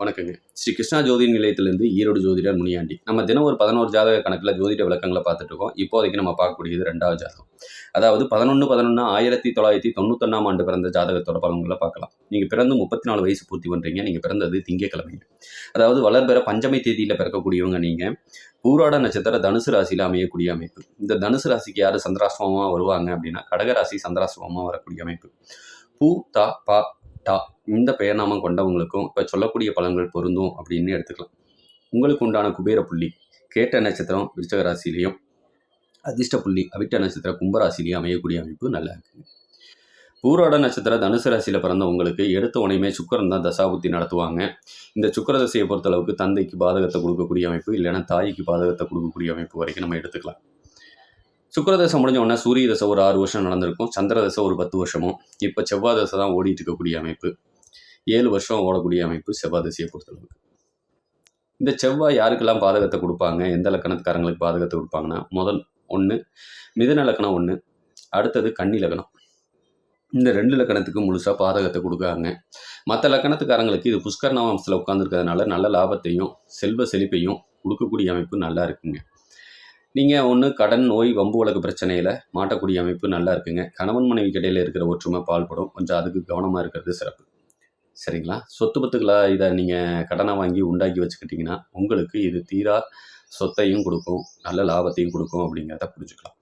வணக்கங்க. ஸ்ரீ கிருஷ்ணா ஜோதி நிலையத்திலிருந்து ஈரோடு ஜோதிடர் முனியாண்டி. நம்ம தினம் ஒரு பதினோரு ஜாதக கணக்கில் ஜோதிட விளக்கங்களை பார்த்துட்டு இருக்கோம் இப்போதைக்கு நம்ம பார்க்கக்கூடியது ரெண்டாவது ஜாதகம். அதாவது பதினொன்று பதினொன்று ஆயிரத்தி தொள்ளாயிரத்தி தொண்ணூத்தொன்னாம் ஆண்டு பிறந்த ஜாதகத்தோட பலன்களை பார்க்கலாம். நீங்கள் பிறந்து முப்பத்தி நாலு வயசு பூர்த்தி பண்ணுறீங்க நீங்கள் பிறந்தது திங்கக்கிழமைங்க. அதாவது வளர்பெற பஞ்சமை தேதியில் பிறக்கக்கூடியவங்க நீங்கள் பூராட நட்சத்திர தனுசு ராசியில் அமையக்கூடிய அமைப்பு. இந்த தனுசு ராசிக்கு யார் சந்திராசிரமமாக வருவாங்க அப்படின்னா கடகராசி சந்திராசிரமமாக வரக்கூடிய அமைப்பு. பூ தா பா தா இந்த பெயர்நாமம் கொண்டவங்களுக்கும் இப்போ சொல்லக்கூடிய பலன்கள் பொருந்தும் அப்படின்னு எடுத்துக்கலாம். உங்களுக்கு உண்டான குபேர புள்ளி கேட்ட நட்சத்திரம் விருச்சக ராசிலையும் அதிர்ஷ்ட புள்ளி அவிட்ட நட்சத்திரம் கும்பராசிலையும் அமையக்கூடிய அமைப்பு நல்லா இருக்குங்க பூராட நட்சத்திர தனுசு ராசியில் பிறந்த உங்களுக்கு எடுத்த உடனே சுக்கரன் தான் தசாபுத்தி நடத்துவாங்க. இந்த சுக்கர தசையை பொறுத்தளவுக்கு தந்தைக்கு பாதகத்தை கொடுக்கக்கூடிய அமைப்பு இல்லைன்னா தாய்க்கு பாதகத்தை கொடுக்கக்கூடிய அமைப்பு வரைக்கும் நம்ம எடுத்துக்கலாம். சுக்கர முடிஞ்ச உடனே சூரிய தசை ஒரு ஆறு வருஷம் நடந்திருக்கும். சந்திர தசை ஒரு பத்து வருஷமும் இப்போ செவ்வாய் தசை தான் ஓடிட்டு இருக்கக்கூடிய அமைப்பு. ஏழு வருஷம் ஓடக்கூடிய அமைப்பு செவ்வாய் தசையை பொறுத்தளவுக்கு. இந்த செவ்வாய் யாருக்கெல்லாம் பாதகத்தை கொடுப்பாங்க? எந்த லக்கணத்துக்காரங்களுக்கு பாதகத்தை கொடுப்பாங்கன்னா? முதல் ஒன்று மிதன லக்கணம் ஒன்று அடுத்தது கன்னி லக்கணம். இந்த ரெண்டு லக்கணத்துக்கு முழுசாக பாதகத்தை கொடுக்காங்க மற்ற லக்கணத்துக்காரங்களுக்கு இது புஷ்கர் நவாம்சத்தில் உட்காந்துருக்கிறதுனால நல்ல லாபத்தையும் செல்வ செழிப்பையும் கொடுக்கக்கூடிய அமைப்பு நல்லா இருக்குங்க. நீங்கள் ஒன்று கடன் நோய் வம்பு வழக்கு பிரச்சனையில் மாட்டக்கூடிய அமைப்பு நல்லா இருக்குங்க. கணவன் மனைவி கடையில் இருக்கிற ஒற்றுமை பால்படும். கொஞ்சம் அதுக்கு கவனமாக இருக்கிறது சிறப்பு. சரிங்களா? சொத்து பத்துக்களாக இதை நீங்கள் கடனை வாங்கி உண்டாக்கி வச்சுக்கிட்டிங்கன்னா உங்களுக்கு இது தீரா சொத்தையும் கொடுக்கும். நல்ல லாபத்தையும் கொடுக்கும் அப்படிங்கிறத புரிஞ்சுக்கலாம்.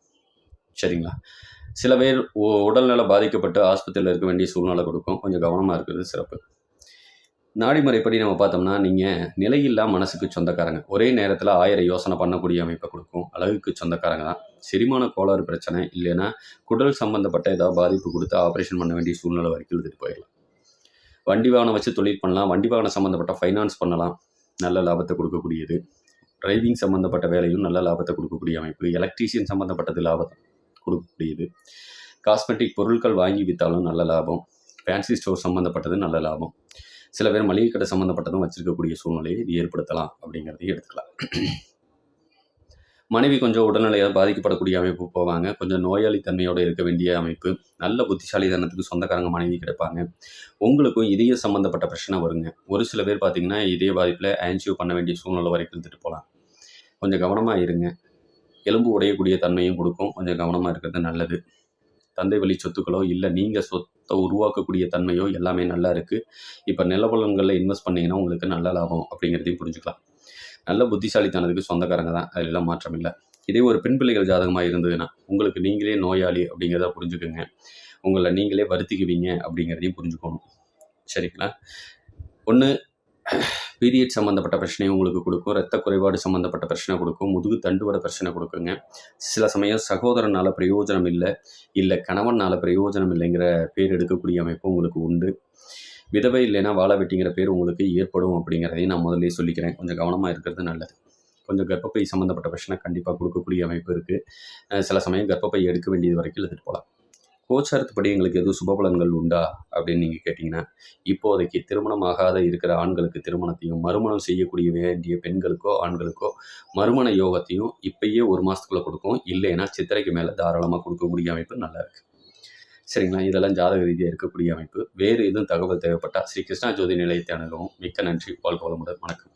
சரிங்களா? சில பேர் உ- உடல்நல பாதிக்கப்பட்டு ஆஸ்பத்திரியில் இருக்க வேண்டிய சூழ்நிலை கொடுக்கும். கொஞ்சம் கவனமாக இருக்கிறது சிறப்பு. நாடிமுறைப்படி நம்ம பார்த்தோம்னா நீங்கள் நிலையில்லா மனசுக்கு சொந்தக்காரங்க. ஒரே நேரத்தில் ஆயிரம் யோசனை பண்ணக்கூடிய அமைப்பை கொடுக்கும். அழகுக்கு சொந்தக்காரங்க தான். செரிமான கோளாறு பிரச்சனை இல்லைன்னா குடல் சம்மந்தப்பட்ட ஏதாவது பாதிப்பு கொடுத்து ஆப்ரேஷன் பண்ண வேண்டிய சூழ்நிலை வரைக்கும் எடுத்துகிட்டு போயிடலாம். வண்டி வாகனம் வச்சு தொழில் பண்ணலாம். வண்டி வாகனம் சம்மந்தப்பட்ட ஃபைனான்ஸ் பண்ணலாம். நல்ல லாபத்தை கொடுக்கக்கூடியது. டிரைவிங் சம்மந்தப்பட்ட வேலையும் நல்ல லாபத்தை கொடுக்கக்கூடிய அமைப்பு. எலக்ட்ரீஷியன் சம்மந்தப்பட்டது லாபத்தை கொடுக்கக்கூடியது. காஸ்மெட்டிக் பொருட்கள் வாங்கி விற்றாலும் நல்ல லாபம். ஃபேன்சி ஸ்டோர் சம்மந்தப்பட்டது நல்ல லாபம். சில பேர் மளிகை கடை சம்மந்தப்பட்டதும் வச்சிருக்கக்கூடிய சூழ்நிலையை இது ஏற்படுத்தலாம் அப்படிங்கிறதையும் எடுத்துக்கலாம். மனைவி கொஞ்சம் உடல்நிலையாக பாதிக்கப்படக்கூடிய அமைப்பு போவாங்க. கொஞ்சம் நோயாளி தன்மையோடு இருக்க வேண்டிய அமைப்பு நல்ல புத்திசாலித்தனத்துக்கு சொந்தக்காரங்க மனைவி கிடைப்பாங்க. உங்களுக்கும் இதய சம்மந்தப்பட்ட பிரச்சனை வருங்க. ஒரு சில பேர் பார்த்தீங்கன்னா இதய பாதிப்பில் ஆன்ஜியோ பண்ண வேண்டிய சூழ்நிலை வரைக்கும் எடுத்துகிட்டு போகலாம். கொஞ்சம் கவனமாக இருங்க. எலும்பு உடையக்கூடிய தன்மையும் கொடுக்கும். கொஞ்சம் கவனமாக இருக்கிறது நல்லது. தந்தை வழி சொத்துக்களோ இல்லை நீங்கள் சொத்தை உருவாக்கக்கூடிய தன்மையோ எல்லாமே நல்லா இருக்குது இப்போ நிலபலன்களில் இன்வெஸ்ட் பண்ணிங்கன்னா உங்களுக்கு நல்ல லாபம் அப்படிங்கிறதையும் புரிஞ்சுக்கலாம். நல்ல புத்திசாலித்தனத்துக்கு சொந்தக்காரங்க தான். அதெல்லாம் மாற்றம் இல்லை. இதே ஒரு பெண் பிள்ளைகள் ஜாதகமாக இருந்ததுன்னா உங்களுக்கு நீங்களே நோயாளி அப்படிங்கிறத புரிஞ்சுக்குங்க. உங்களை நீங்களே வருத்திக்குவீங்க அப்படிங்கிறதையும் புரிஞ்சுக்கணும். சரிங்களா? ஒன்று பீரியட் சம்மந்தப்பட்ட பிரச்சனையும் உங்களுக்கு கொடுக்கும் ரத்த குறைபாடு சம்மந்தப்பட்ட பிரச்சனை கொடுக்கும் முதுகு தண்டுவட பிரச்சனை கொடுக்குங்க. சில சமயம் சகோதரனால் பிரயோஜனம் இல்லை இல்லை கணவனால் பிரயோஜனம் இல்லைங்கிற பேர் எடுக்கக்கூடிய அமைப்பு உங்களுக்கு உண்டு. விதவை இல்லைன்னா வாழ வெட்டிங்கிற பேர் உங்களுக்கு ஏற்படும் அப்படிங்கிறதையும் நான் முதல்லயே சொல்லிக்கிறேன். கொஞ்சம் கவனமாக இருக்கிறது நல்லது. கொஞ்சம் கர்ப்பப்பை சம்மந்தப்பட்ட பிரச்சனை கண்டிப்பாக கொடுக்கக்கூடிய அமைப்பு இருக்குது சில சமயம் கர்ப்பப்பை எடுக்க வேண்டியது வரைக்கும் எடுத்துகிட்டு போகலாம் கோச்சாரத்துப்படி எங்களுக்கு எதுவும் சுபபலன்கள் உண்டா அப்படின்னு நீங்கள் கேட்டிங்கன்னா இப்போதைக்கு திருமணமாகாத இருக்கிற ஆண்களுக்கு திருமணத்தையும் மறுமணம் செய்யக்கூடிய வேண்டிய பெண்களுக்கோ ஆண்களுக்கோ மறுமண யோகத்தையும் இப்பயே ஒரு மாதத்துக்குள்ளே கொடுக்கும் இல்லைன்னா சித்திரைக்கு மேலே தாராளமாக கொடுக்கக்கூடிய அமைப்பு நல்லா இருக்குது சரிங்களா? இதெல்லாம் ஜாதக ரீதியாக இருக்கக்கூடிய அமைப்பு. வேறு எதுவும் தகவல் தேவைப்பட்டால் ஸ்ரீ கிருஷ்ணா ஜோதி நிலையத்தை அணுகவும். மிக்க நன்றி. வாழ்க்கை வளமுடன். வணக்கம்.